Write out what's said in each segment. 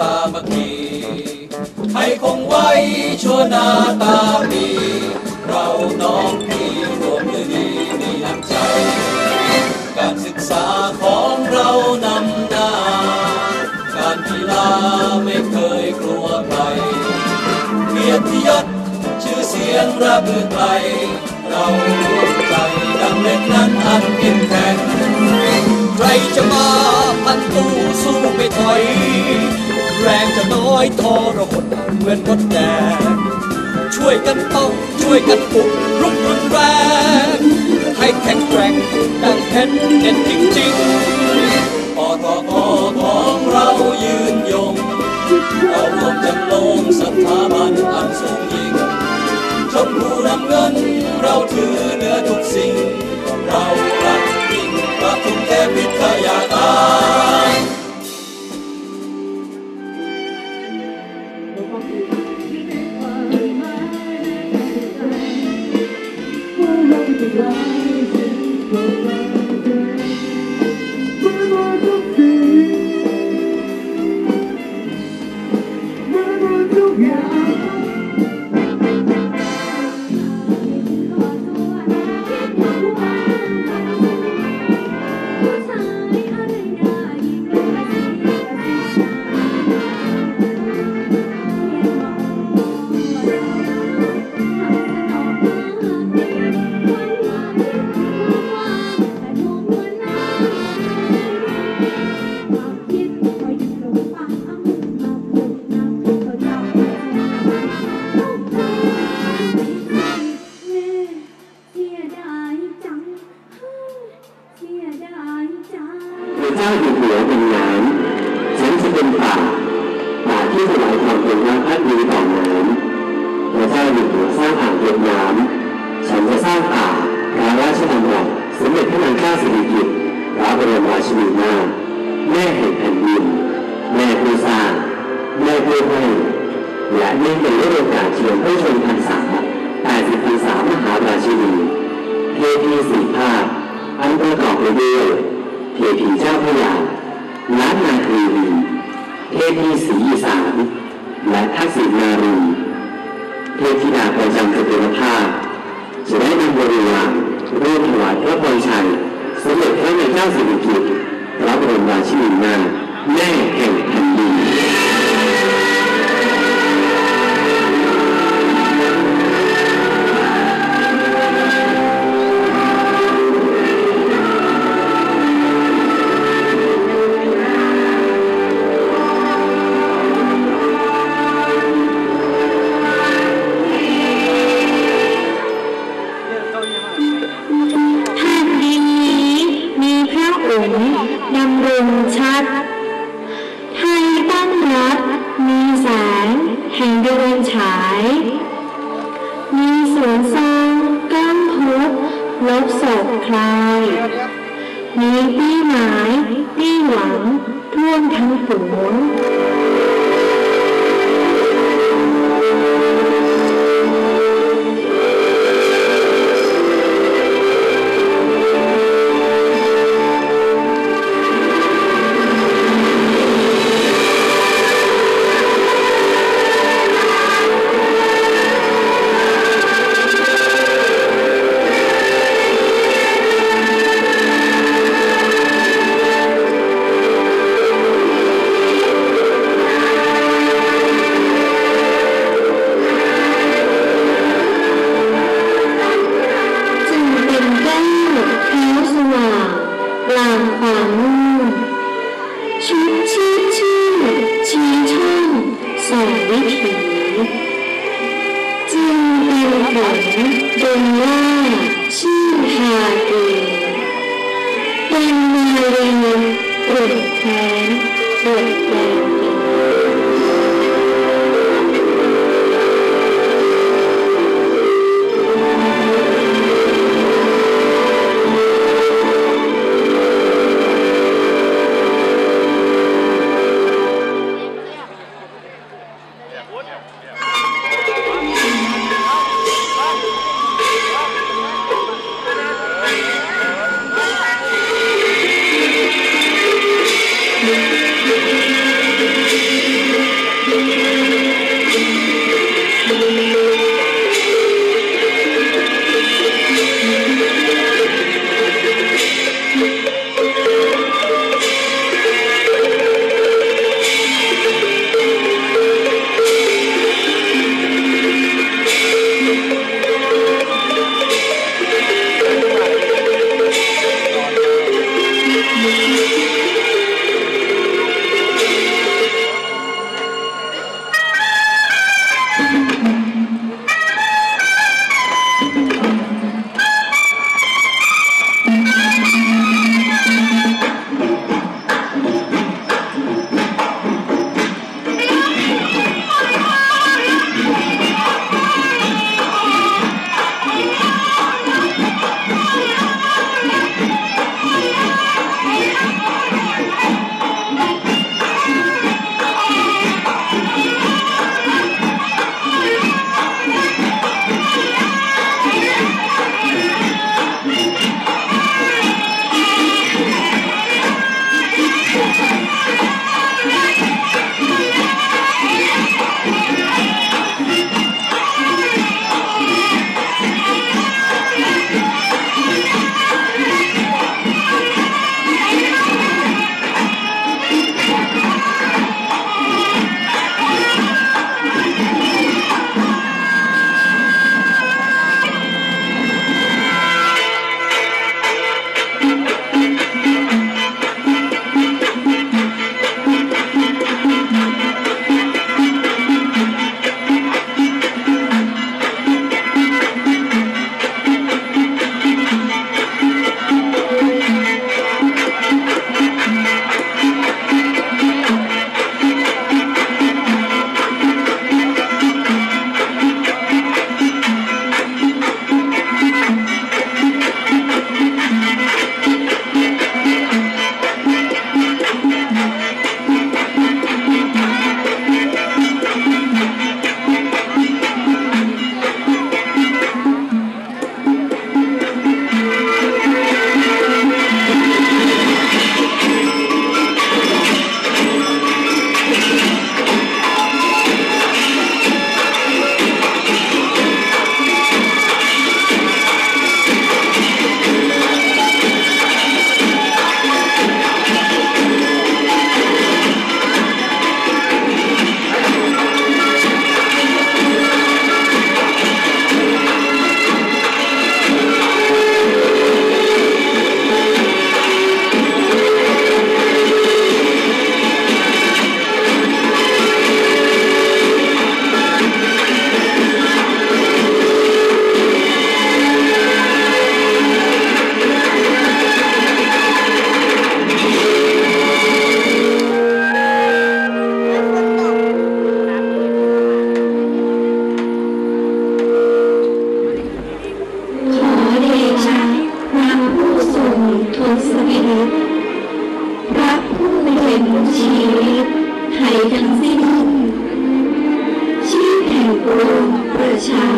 สามัคคีให้คงไว้ชั่วนาตาปีเราน้องพี่รวมมือดีมีน้ำใจ การศึกษาของเรานำหน้า การกีฬาไม่เคยกลัวใครเกียรติยศชื่อเสียงระเบือไกลเรารวมใจดังเล็กนั้นอันเข้มแข็งใครจะมาพันตู้สู้ไม่ถอย แรงจะน้อยทอรหดเหมือนมดแดงช่วยกันต้องช่วยกันปลุกรุกรุนแรงให้แข็งแกร่งดังเพชรเด็ดจริงๆปอทอของเรายืนยงเรารวมจำลงสถาบันอันสูงยิ่งชมพูนำเงินเราถือเหนือทุกสิ่ง เรารักยิ่งรักทุ่มเทพิทยากา ร สมเด็จพระนางเจ้าสิริกิติ์พระบรมราชินีนาถแม่แห่งแผ่นดิน แม่ผู้สร้าง แม่ผู้ให้และเนื่องในฤดูกาลเฉลิมพระชนมพรรษา80พรรษามหาราชินีเทพีสี่ภาคอันประกอบไปด้วยเทพีเจ้าพระยาล้านนาคีรีเทพีศรีอีสานและทักษิณนารีเทพธิดาประจำสเตรภาพจะได้นำบริวาร ร่วมถวายพระบรชัยสมเด็จพระนางเจ้าสิริกิติ์พระบรมราชินีนาถแม่แห่งแผ่นดิน ชัด ไทยตั้งรับ มีแสงแห่งดวงฉาย มีสวนทรงก้ามพุกลบศกคลาย มีปี้หมายปี้หวังท่วมทั้งฝูง ด สู่ทศพิษพระผู้เป็นชีวิตไทยทั้งสิ้นชีพแห่งปวงประชา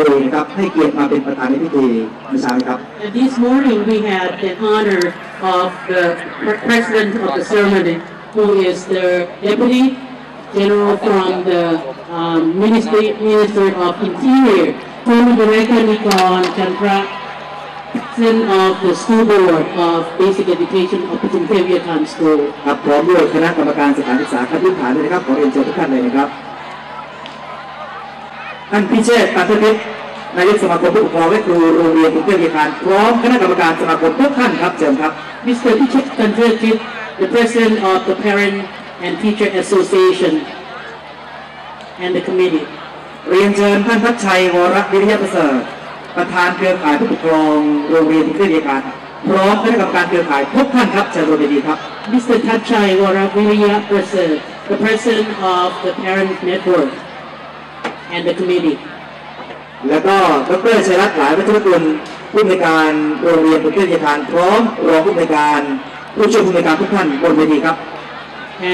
บบุรีนะครับให้เกียรติมาเป็นประธานในพิธีเมื่อเช้านี้ครับ And this morning we had the honor of the pre- president of the ceremony, who is the deputy general from the um, ministry minister of interior, former director Nikon Chandra, president of the school board of basic education of Patunkevia Khan School. ครับพร้อมด้วยคณะกรรมการสถานศึกษาขั้นพื้นฐานด้วยนะครับขอเรียนเชิญทุกท่านเลยนะครับ ท่านพิเชษฐ์ปันทวิทย์นายกสมาคมผู้ปกครองและครูโรงเรียนกรุงเทพวิทยาคารพร้อมคณะกรรมการสมาคมทุกท่านครับเชิญครับ Mr. Pichit Kandrajit, the president of the Parent and Teacher Association and the committee. เรียนเชิญท่านทัชชัยวรวิริยประเสริฐประธานเครือข่ายผู้ปกครองโรงเรียนกรุงเทพวิทยาการพร้อมคณะกรรมการเครือข่ายทุกท่านครับเชิญบนเวทีครับ Mr. Tachai Waraviria Prasad, the president of the Parent Network and the committee. แล้วก็ดรชัยรัตน์หลายวัชรกุลผู้อำนวยการโรงเรียนกรุงเทพวิทยาการพร้อมรองผู้อำนวยการผู้ช่วยผู้อำนวยการทุกท่านบนเวทีครับ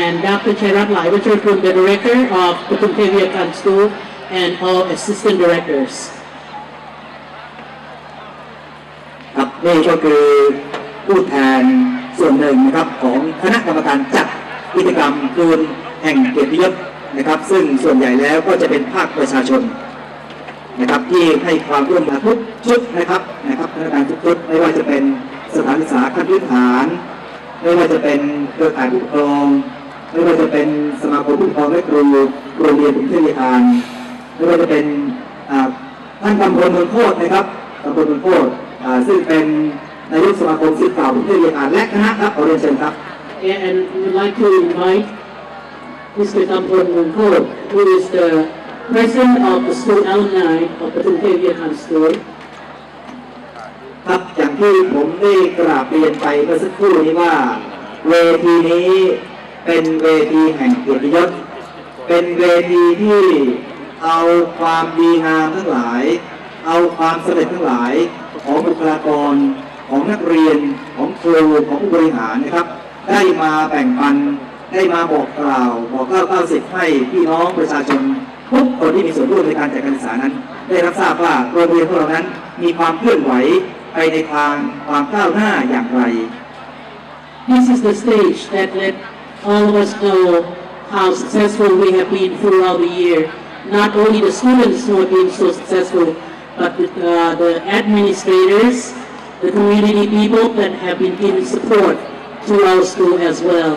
And Dr. Chairat Laiwachurkun, the director of Patunkevia Khan School and all assistant directors. ครับนี่ก็คือผู้แทนส่วนหนึ่งนะครับของคณะกรรมการจัดกิจกรรมคืนแห่งเกียรติยศ นะครับ ซึ่งส่วนใหญ่แล้วก็จะเป็นภาคประชาชนนะครับที่ให้ความร่วมมือทุกชุดนะครับนะครับคณะกรรมการทุกชุดไม่ว่าจะเป็นสถานศึกษาขั้นพื้นฐาน ไม่ว่าจะเป็นเครือข่ายผู้ปกครองไม่ว่าจะเป็นสมาคมผู้ปกครองและครูโรงเรียนกรุงเทพวิทยาการไม่ว่าจะเป็นท่านกำพลเมืองโคตรนะครับกำพลเมืองโคตรซึ่งเป็นนายกสมาคมศิษย์เก่ากรุงเทพวิทยาการและคณะครับขอเรียนเชิญครับ And we would like to invite Mr. Tampon Munko, who is the president of the school alumni of Patunkevia Khan School. ครับอย่างที่ผมได้กราบเรียนไปเมื่อสักครู่นี้ว่า เวทีนี้เป็นเวทีแห่งเกียรติยศ เป็นเวทีที่เอาความดีงามทั้งหลาย เอาความสำเร็จทั้งหลายของบุคลากรของนักเรียนของครูของผู้บริหารนะครับ ได้มาแบ่งปัน ได้มาบอกกล่าวบอกเล่าเล่าสิทธิ์ให้พี่น้องประชาชนทุกคนที่มีส่วนร่วมในการจัดการศึกษานั้น ได้รับทราบว่าโรงเรียนของเรานั้นมีความเคลื่อนไหวไปในทางความก้าวหน้าอย่างไร This is the stage that let all of us know how successful we have been throughout the year. Not only the students who have been so successful, but the, uh, the administrators, the community people that have been giving support to our school as well.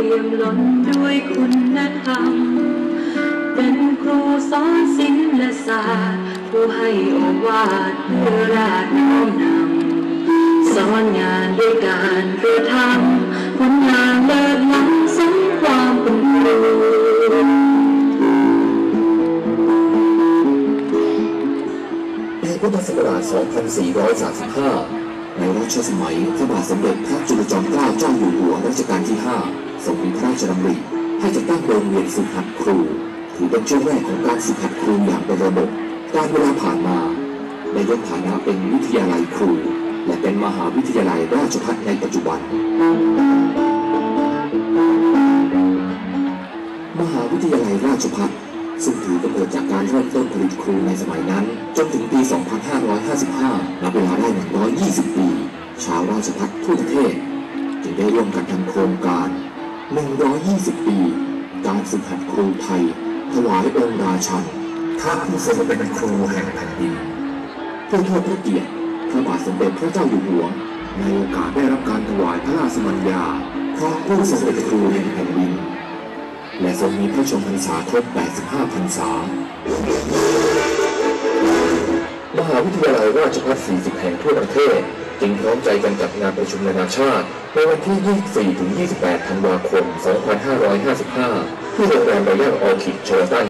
ทรงเปี่ยมล้นด้วยคุณธรรม เป็นครูสอนศิลศาสตร์ผู้ให้โอวาทเพื่อราชน้อมนำสอนงานด้วยการกระทำผลงานเลิศล้ำสมความเป็นครูในพุทธศักราช 2435 ชสมัยพระบาทสมเด็จพระจุลจอมเกล้าเจ้าอยู่หัวรัชกาลที่ 5 ทรงมีพระราชดำริให้จัดตั้งโรงเรียนฝึกหัดครูถือเป็นช่วงแรกของการฝึกหัดครูอย่างเป็นระบบ การเวลาผ่านมาได้ยกฐานะเป็นวิทยาลัยครู และเป็นมหาวิทยาลัยราชภัฏในปัจจุบัน มหาวิทยาลัยราชภัฏซึ่งถือกำเนิดจากการเริ่มต้นผลิตครูในสมัยนั้น จนถึงปี 2555 นับเวลาได้ 120 ปี ชาวราชภัฏทั่วประเทศจึงได้ร่วมกันทำโครงการ 120 ปี การฝึกหัดครูไทย ถวายองค์ราชันพระผู้ทรงเป็นครูแห่งแผ่นดินเพื่อทิดพระเกียรติพระบาทสมเด็จพระเจ้าอยู่หัว ในโอกาสได้รับการถวายพระราชมัญญาพระผู้ทรงเป็นครูแห่งแผ่นดิน และทรงมีพระชนมพรรษาครบ 85 พรรษามหาวิทยาลัยราชภัฏ40 แห่งทั่วประเทศ จึงพร้อมใจกันจัดงานประชุมนานาชาติ ในวันที่ 24-28 ธันวาคม 2555 ที่โรงแรมรอยัลออคิดเชอร์ตัน